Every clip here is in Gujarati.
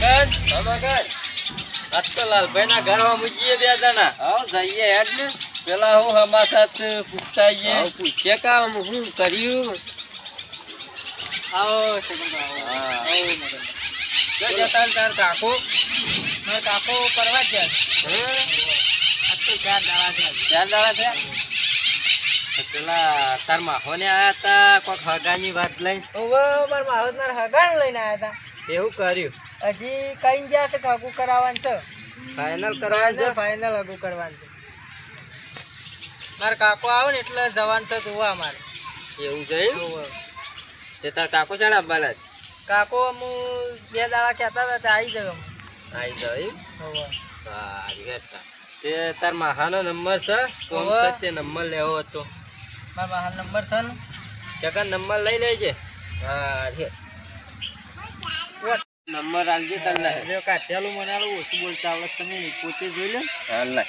મગન હા મગન આજ તો લાલભાઈના ઘરમાં મૂકીએ બે જણા આવો જઈએ હેડ ને. પેલા હું હમાસા પૂછતા આવીએ આવો પૂછે કામ. હું કર્યું? આવો. હા. જતા તાર કાકો મારા કાકો કરવા જ જાય. તો ચાર દાડા છે. ચાર દાડા થયા પેલા તાર માહોને આયા હતા કોક હગાની વાત લઈને. હવે મારા માવત મારા હગાણ લઈને આવ્યા એવું કર્યું. હજી કઈ ગયા છે હગુ કરાવવાનું છે? ફાઇનલ કરવાનું છે? ફાઇનલ હગુ કરવાનું છે. મારા કાકો આવે ને એટલે જવાનું છે જોવા અમારે. એવું છે તે તાર કાકો છે ને આવવાના જ? કાકો અમુ બે દાડા કહેતા હતા તે આવી જાય એમ? હવે સારી તે તાર માહાનો નંબર છે? નંબર લેવો હતો. મારા હાલ નંબર છે ને? જગન નંબર લઈ લેજે. હા છે. નંબર આલજે તને. કાઠિયાલું મને આલું ઓછું બોલતા આવડે તમે પોતે જોઈ લે. હાલ લે.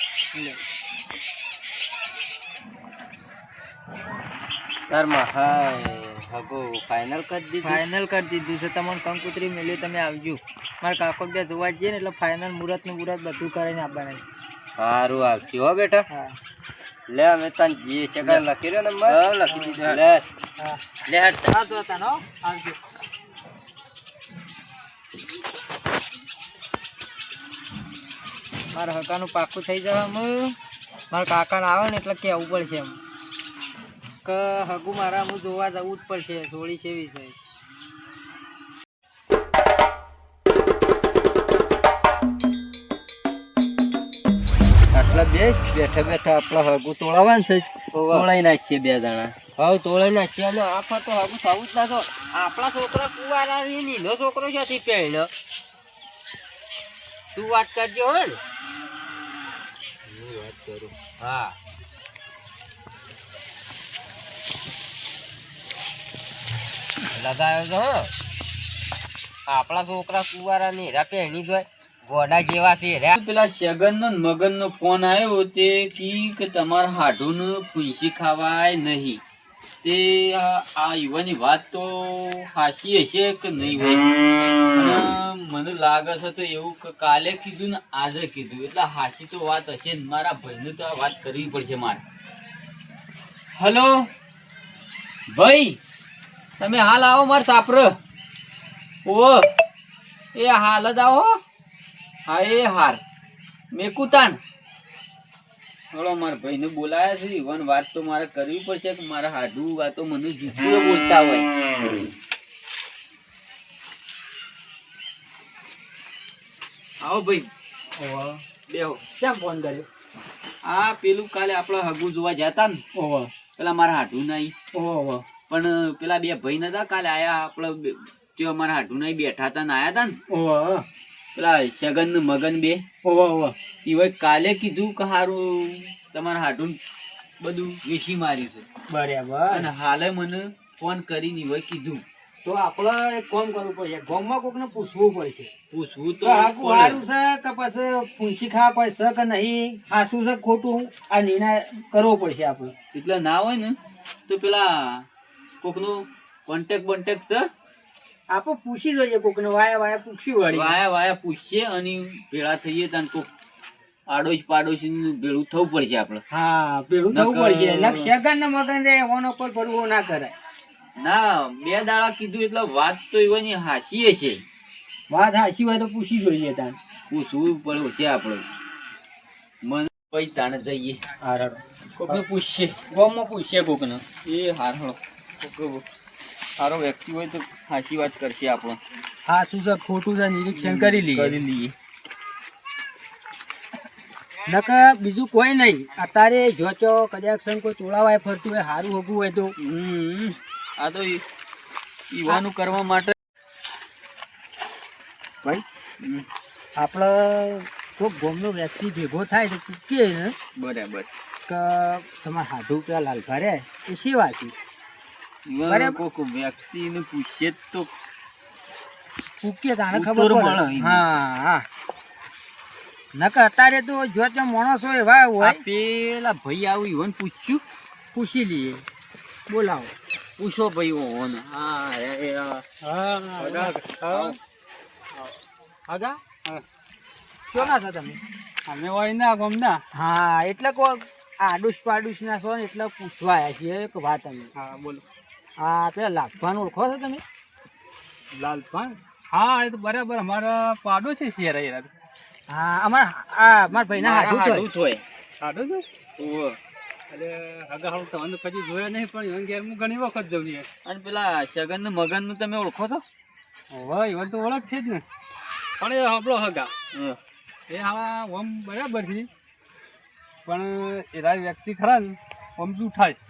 તાર માહા હગો ફાઇનલ કરી દીધું. ફાઇનલ કરી દીધું છે. તમને કંકુતરી મેલી તમે આવજો. મારા કાકો બે જોવા જઈએ ને એટલે ફાઇનલ મુહૂર્ત ને મુહૂર્ત બધું કરીને આવવાના સારું આવજો હો બેટા. હા. લે અમે તને જે સેકન્ડ લખી રહ્યો ને હા, લખી દીધો. લે. લે હટ આ તો તનો આવજો મારા હકાનું પાકું થઈ જવા મારા કાકાને આવે ને એટલે કેવું પડશે એમ. કે હગું મારા હું જોવા જવું જ પડશે. જોડી સેવી છે. બે બેઠા બેઠા આપણા હગું તોડાવવાનું છે તોડાઈ નાખીએ બે જણા. હવે તોડાઈ નાખીએ અને આ તો હગું થવું જ ના તો આપણા છોકરા કુવારા છે નીનો છોકરો ક્યાંથી પહેણ્યો? તું વાત કરજો હો ને. હું વાત કરું? હા. લગાવ્યો તો હો. આપણા છોકરા કુવારા ની હેરા પહેણી જોય ગોડા જેવા છે રે. પેલા શગન નો મગન નો ફોન આવ્યો તે કી તમારા હાડું પૂંછી ખાવાય નહીં. તે આ યુવાની વાત તો હાચી હશે કે નહીં હોય? મને લાગે છે તો એવું કે, કાલે કીધું ને આજે કીધું. એટલે હાસી તો વાત હશે ને મારા ભાઈને તો આ વાત કરવી પડશે મારે. હલો? ભાઈ, તમે હાલ આવો મારે સાપર. ઓ એ હાલ જ આવો હા એ હાર મેકુતાણ હળો મારા ભાઈને બોલાયા છે. ઈવન વાત તો મારે કરવી પડશે કે મારા હાડુ વાતો મને જીતું બોલતા હોય. આવો ભાઈ. બેહો. કેમ ફોન કર્યો? આ પેલું કાલે આપણે હગુ જોવા જતા ને. ઓહો. પેલા મારા હાડુ નહીં ઓહો પણ પેલા બે ભાઈ નતા કાલે આયા. આપણે તે મારા હાડુ નહીં બેઠા હતા ને આયા હતા ને. ઓહો પેલા શગન ને મગન બે. ઓહો ઓહો કાલે કીધું કે હારું તમારા હાટું બધું વેચી માર્યું છે. બરાબર. અને હાલે મને ફોન કરીને ઈવોય કીધું. તો આપણે એક કામ કરવું પડશે. ગામમાં કોકને પૂછવું પડશે. પૂછવું તો સારું છે કે પછી પૂછી ખાવા પડશે કે નહીં? સાચું છે ખોટું? આ નિર્ણય કરવો પડશે આપણે. એટલે ના હોય ને તો પેલા કોકનું કોન્ટેક બોન્ટેક્ટ છે. આપણે પૂછી જોઈએ કોકને વાયા વાયા પૂછી વાળી. વાયા વાયા પૂછીએ અને ભેળા થઈએ તાન કોક આડોશ પાડોશ ભેળું થવું પડશે આપણે હા ભેળું થવું પડશે. નક ને મગન રે ઓનો કોઈ ભરવો ના કરાય. ના બે દાડા કીધું એટલે વાત તો એવાની હાસીએ છે. વાત હાસી હોય તો પૂછી જોઈએ તાન પૂછવું પડશે આપણે મન પછી તાણે જઈએ. હારડો. કોકને પૂછશે. ગામમાં પૂછીએ કોકને. એ હાર હળો કોક સારો વ્યક્તિ હોય તો સાચી વાત કરશે આપણો. હાચું છે? ખોટું છે નિરીક્ષણ કરી લઈએ. કરી લઈએ. નકર બીજું કોઈ નહીં. અત્યારે જો ચો કદાચ કોઈ તોડાવાય ફરતું હોય સારું હોગું હોય તો. આ તો યુવાનું ઈવાનું કરવા માટે. ભાઈ આપણે કોઈક ગોમનો વ્યક્તિ ભેગો થાય તો કે બરાબર. કે તમારે સાધુ પેલા લાલભા રે એ શી વાત છે. કોક વ્યક્તિને પૂછીએ તો. પૂછીએ તાણે ખબર પડે. હા હા. નકર અત્યારે તો જો તે માણસો એવા હોય. પેલા ભાઈ આવું ઈવન પૂછ્યું? પૂછી લઈએ. બોલાવો. પૂછો ભાઈ ઓન. હા એ- એ હા. હગા હા. ના છો તમે? અમે હોય ના ગમના. હા એટલે કો આડુસ પાડુસ ના છો એટલે પૂછવા આવ્યા છીએ એક વાત અમે. હા બોલો. હા પેલા લાલપાન ઓળખો છો તમે? લાલપાન હા એ તો બરાબર અમારા પાડો છે યાર યાર. હા અમારા આ મારા ભાઈના હાડું હાડું થોય. પાડો છે ઓવે. એટલે હગા હાલ તમને પછી જોયા નહીં પણ ઈવન ઘેર હું ઘણી વખત જઉં છું અને પેલા સગન મગનનું તમે ઓળખો છો? હોય ઈવન તો ઓળખ છે જ ને. પણ એ આપણો હગા. એ હા ઓમ બરાબર છે. પણ એરા વ્યક્તિ ખરા ને ઓમ જૂઠા છે.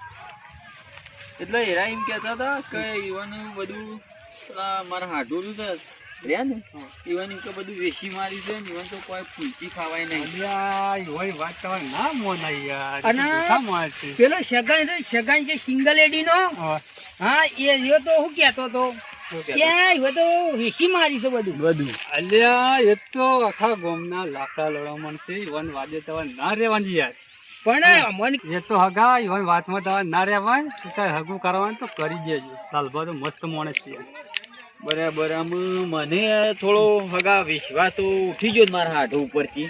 એટલે એરા એમ કહેતા હતા કે ઈવાનું બધું પેલા મારા હાડું હતું રહ્યા ને? ઈવન કે બધું વેસી મારી છે ને તો કોઈ ફૂલચી ખાવાય નહીં. હોય વાત તમારે ના મોન યાર. પેલો સગાઈ છે સગાઈ છે સિંગલ એડી નો? હા, એ રહ્યો તો હું કહેતો તો તો તો તમારે ના રેવાની યાર. પણ અમને એ તો હગા ઈવન વાતમાં તમારે ના રહેવાય તો તારે હગું કરવાનું તો કરી દેજો. લાલભા તો મસ્ત માણસ છે. બરાબર આમ મને થોડો હગા વિશ્વાસ તો ઉઠી ગયો મારા હાડું ઉપરથી.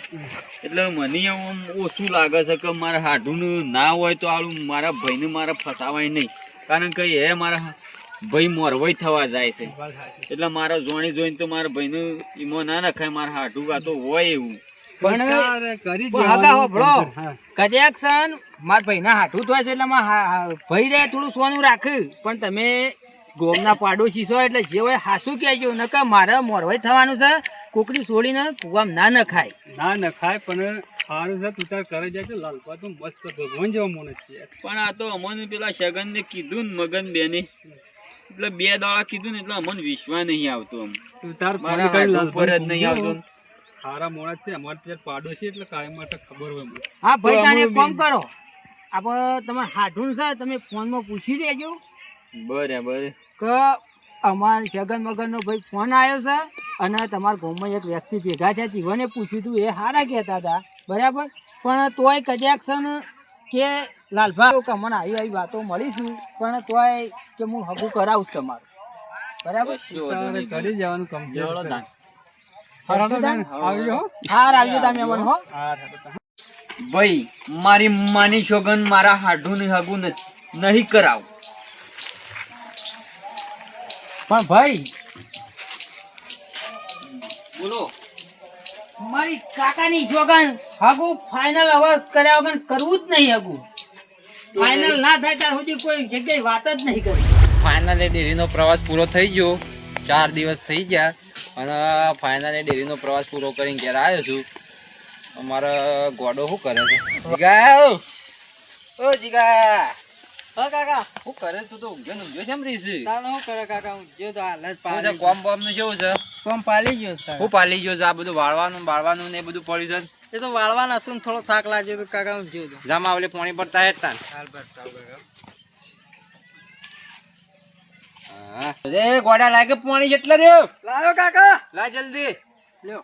એટલે મને આમ ઓછું લાગે છે કે મારા હાડું ના હોય તો આળું મારા ભાઈને મારા ફસાવાય નહીં. કારણ કે એ મારા ભાઈ મોરવાઈ થવા જાય છે. એટલે મારા જોણી જોઈને તો મારા ભાઈને ઈમો ના નખાય મારા હાડું આ તો હોય એવું. હોભળો. હા. કદાચ સન હાથું થાય છે એટલે મારા ભાઈ રે થોડું સોનું રાખ્યું પણ તમે ગોમના પાડોશી છો એટલે જે હોય હાસું કહેજો. નકર મારે મોરવાઈ થવાનું છે. કોકડી છોડીને કુવામ ના નખાય. ના ન ખાય પણ સારું છે તું તાર કરે જાય લાલપા તો મસ્ત ભગવાન જેવા માણસ છે. પણ આ તો અમને પેલા શગન ને કીધું ને મગન બેને એટલે બે દાડા કીધું ને એટલે અમને વિશ્વાસ નહીં આવતો આમ. તું તાર મારા જ નહીં આવતો. સારા મોણા છે. અમારે ત્યાં પાડોશી એટલે કાયમ માટે ખબર હોય મને. હા ભાઈ તાણે કામ કરો. આપણે તમે હાથું છે તમે ફોનમાં પૂછી લેજો. બરાબર. કે અમાર જગન મગનનો ભાઈ ફોન આવ્યો છે અને તમારા ગામમાં એક વ્યક્તિ ભેગા છે જીવને પૂછ્યું હતું એ સારા કહેતા હતા? બરાબર? પણ તોય કજેક્શન છે ને કે લાલભા કે મને આવી આવી વાતો મળીશું પણ તોય કે હું હગું કરાવું તમારું. બરાબર. કરી જવાનું કમ ભાઈ મારી માની શોગન મારા હાડું ને હગું નથી. નહીં કરાવ. પણ ભાઈ બોલો. મારી કાકાની જોગન હગું ફાઇનલ હવે કર્યા વગર કરવું જ નહીં હગું. ફાઇનલ ના થાય ત્યાં સુધી કોઈ જગ્યાએ વાત જ નહીં કરી. ફાઇનલી ડેરીનો પ્રવાસ પૂરો થઈ ગયો. ચાર દિવસ થઈ ગયા અને ફાઇનલી ડેરીનો પ્રવાસ પૂરો કરીને ઘેર આવ્યો છું. અમારો ગોડો શું કરે છે? જીગા ઓ! જીગા! હા કાકા! શું કરે તું તો ઊંઘ્યો ને ઊંઘ્યો કેમ રહીશ તાણ શું કરે કાકા? ઊંઘ્યો તો હાલ જ પાલી કોમ બોમનું કેવું છે? કોમ પાલી ગયો છે. હું પાલી ગયો છે? આ બધું વાળવાનું વાળવાનું ને એ બધું પડ્યું છે? એ તો વાળવાના હતું ને થોડો થાક લાગ્યો તો કાકા ઊંઘ્યો તો. જામાં ઓલે પાણી પડતા હેઠતા હાલ ભરતા કાકા ગોડા લાગે પાણી જેટલા રહ્યો. લાવ્યો કાકા. લા જલ્દી. લ્યો.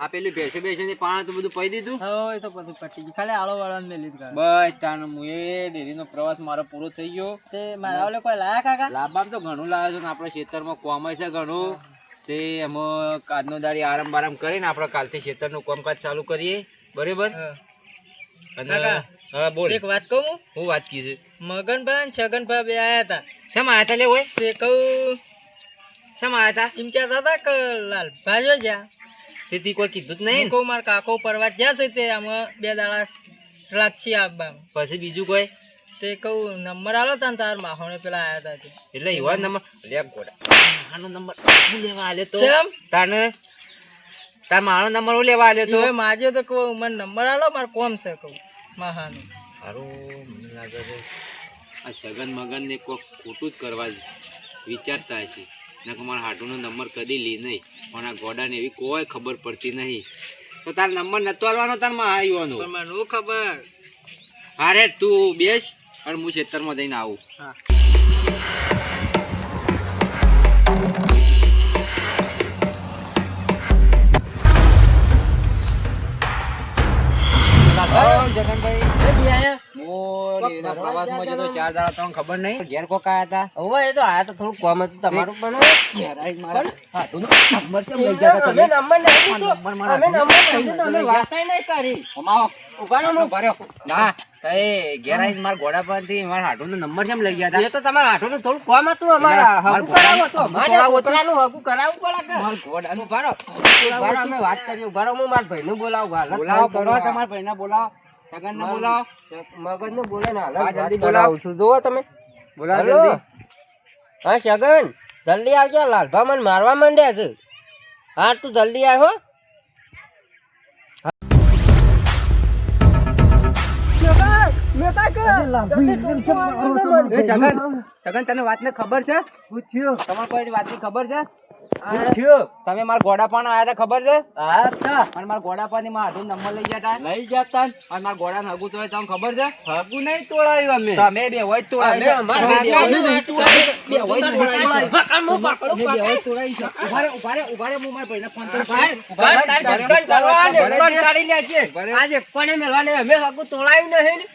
આ પેલી ભેંસે ભેંસે ની પાણી તો બધું પી દીધું? હવે એ તો બધું પટી ગયું. ખાલી આળો વાળવાનું ને લીધું બસ તાનો હું એ ડેરીનો પ્રવાસ મારો પૂરો થઈ ગયો. તે મારા ઓલે કોઈ લાયા કાકા? લાભ તો ઘણું લાવ્યો છું ને આપણે ખેતરમાં કોમાય છે ઘણું. તે એમાં કાજનો દાડી આરામ બારામ કરીને આપણે કાલથી ખેતરનું કામકાજ ચાલુ કરીએ. બરાબર? હા. અને કાકા. હા બોલ. એક વાત કહું હું? હું વાત કીધી મગનભાઈ ને છગનભાઈ બે આયા હતા શેમાં આયા તા લે ઓય? તે કહું શેમાં આયા તા? એમ કહેતા હતા કે લાલભાઈ જો જ્યાં. તેથી કોઈ કીધું જ હું નહીં કહું મારા કાકો પરવા જ્યાં છે તે આમાં બે દાડા લાગશે આપવા પછી બીજું કોઈ? તે કહું નંબર આલો તા ને તાર માહોને પેલા આયા હતા એટલે એવા નંબર લે ગોડા. આનો નંબર લેવા આલ્યો તો. તાને તાર મારો નંબર હું લેવા આવ્યો તો? માજ્યો તો કહું મને નંબર આલો મારે કોમ છે કહું મહાનું. સારું મને લાગે છે. આ સગન મગન ને કોક ખોટું જ કરવા વિચારતા હશે. નકર મારા હાટુનો નંબર કદી લી નહીં. પણ આ ગોડાને એવી કોઈ ખબર પડતી નહીં. તો તાર નંબર નતો આવવાનો તારમાં આવ્યો પણ મને ખબર? હારે તું બેસ અને હું ખેતરમાં જઈને આવું. હા. લાલભાઈ, જગનભાઈ. ક્યાંથી આયા? હું કોક રેલવેના ફરવા પ્રવાસમાં ગયા જતો ચાર દાડા તમને ખબર નહીં. ઘેર કોક આયા હતા હવે એ તો આયા તો થોડું કોમ હતું તમારું પણ ઘેર આવીને મારા હાથુંનો નંબર કેમ લઈ ગયા તમે? નંબર નહીં નંબર મારા અમે નંબર નહીં હાથમાં અમે વાતય નહીં કરી. અમાવો. ઊભા રહો, ઊભા ના કઈ ઘેર આવીને ઘોડા પરથી મારા હાથુંનો નંબર કેમ લઈ ગયા હતા એ તો તમારા હાથોનું થોડું કોમ હતું અમારા કરાવો તો છોકરાનું કરાવવું પડે કે? મારા ઘોડાનું. અમે વાત કરીએ ઊભા રહો, હું મારા ભાઈનું બોલાવું બોલાવો બોલાવો ભાઈ ને બોલાવો. બોલાવો. બોલે ને હા, જલ્દી કરાવું છું. જુઓ તમે. બોલાવો જલ્દી. હા શગન જલ્દી આવજો. લાલભા મને મારવા માંડ્યા છે. હા તું જલ્દી આવ્યો તને વાત વાતને ખબર છે? તમારે કોઈ વાતની ખબર છે? તમે મારા ગોડા પણ આયા હતા ખબર છે? અને મારા ઘોડા પરથી મારા હાથું નંબર લઈ ગયા હતા લઈ જતા અને મારા ગોડા હગુ તો તમને ખબર છે? હગુ નહીં તોડાયું અમે. તમે બે હોય તોડાય. બે હોય હું મારા ભાઈને ફોન કરું. ને કાઢી લે છે. આજે કોને નહીં, અમે હગું તોડાયું નહીં. ને.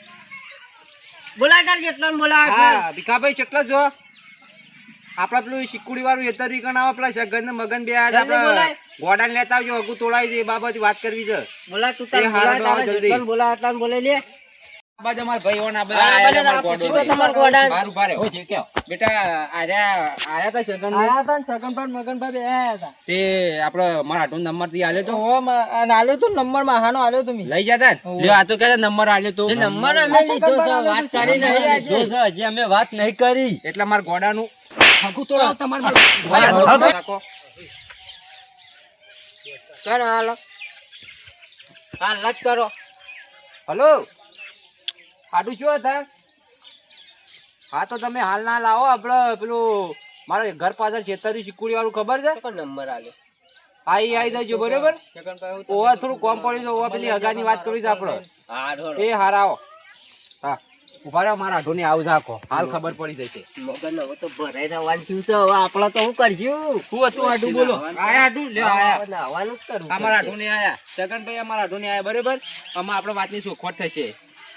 જેટલો ને હા ભીખાભાઈ કેટલો જો આપડા પેલું શીકુડી વાળું એતર રીકણ આવે પેલા શગન ને મગન બે આજે. આપડે ગોડા લેતા આવજો હગું છે એ બાબતે વાત કરવી છે. બોલા તું બોલા હારો બોલાય ને તમારા? તે નંબર આલ્યો તો? લઈ જતા લ્યો, આ તો કે નંબર આલ્યો તો. નંબર અમે લીધો છે, વાત ચાલી નહીં આજે. હજી અમે વાત નહીં કરી. એટલે મારા ગોડા નું તોડાવો તમારે મારા હા, ગોડાનું રાખો. કરો હાલો. હાલ જ કરો. હલો. હાડું શું હતા હા તો તમે હાલ ના લાવો આપડે પેલું મારા ઘર પાછળ છેતરી શીકુડી વાળું ખબર છે? નંબર આલ્યો? આઈ આઈ જજો બરોબર? ઓવા થોડું કોમ પડી ઓવા પેલી હગાની વાત કરી છે આપડે. એ હારા હા ઊભા રહો મારા ઢોને આવ રાખો હાલ ખબર પડી જશે. મગન હવે તો ભરાઈ રહેવાનું થયું છે હવે આપણે તો શું કરશું શું હતું? આડું બોલો આયા આડું લે આયા. હવે જ કરવું અમારા ઢોને આયા. સગનભાઈ અમારા ઢોને આયા બરોબર? આમાં આપણે વાતની ચોખવટ થશે.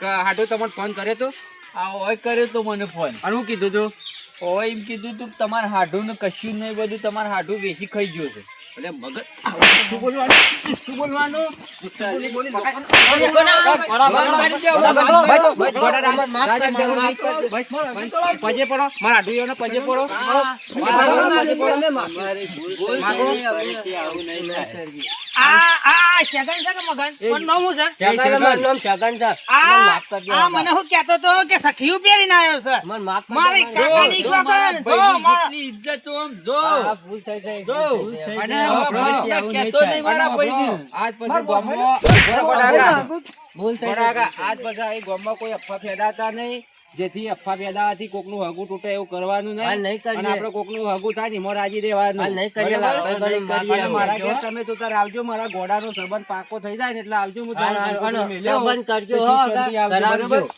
કે તમને ફોન કર્યો તો આ ઓય કર્યો તો મને ફોન અને હું કીધું તું ઓય એમ કીધું તું તમારે હાડું ને કશું નહીં બધું તમારે હાડું વેચી ખાઈ ગયું છે એટલે મગજ શું બોલવાનું શું બોલવાનું પજે પડો મારા આઢું પજે પડો આ આ શગન છે કે મગન? નામ હું છે? શગન. મારું નામ શગન છે. મને માફ કરજો આ મને શું કહેતો તો કે સખીયું પહેરીને આવ્યો છે. મને માફ કરજો મારી કાકાની જો, જો, ભાઈની ઇજ્જત છે આમ જો. હા, ભૂલ થઈ ગઈ, જો. ભૂલ થઈ ગઈ. અને કહેતો નહીં મારા ભાઈને. આજ પછી ગામમાં ભૂલ થઈ ગઈ. આજ પછી આ ગામમાં કોઈ અફવા ફેલાતા નહીં. જેથી અફવા કોકનું હગું તૂટે એવું કરવાનું નહીં. અને આપડે કોકનું હગું થાય ને રાજી દેવાનું. મારા ઘેર તમે તો તાર આવજો મારા ઘોડાનો સંબંધ પાકો થઈ જાય ને એટલે આવજો હું. સંબંધ કરજો, હતો.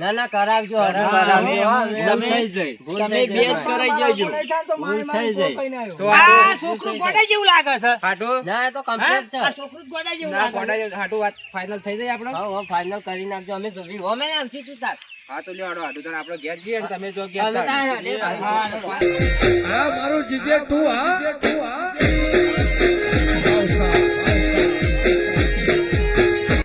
ના ના કરાવજો તમે થઈ જાય. ભૂલ બે જ કરાઈ જજો. ભૂલ થઈ જાય. તો આ છોકરું ગોડા જેવું લાગે છે. હાટુ, ના તો હા? છે. છોકરું ગોડા જેવું લાગે છે. ઘોડા જેવું હાટુ વાત ફાઇનલ થઈ જાય આપણે? હા, હવે કરી નાખજો. અમે તો વી- અમે તું તાર. હા તો લ્યો હાડો હાટુ આપણો આપણે ઘેર જઈએ ને તમે જો ઘેર હા તાર. જીજે હાડે હા, તું હા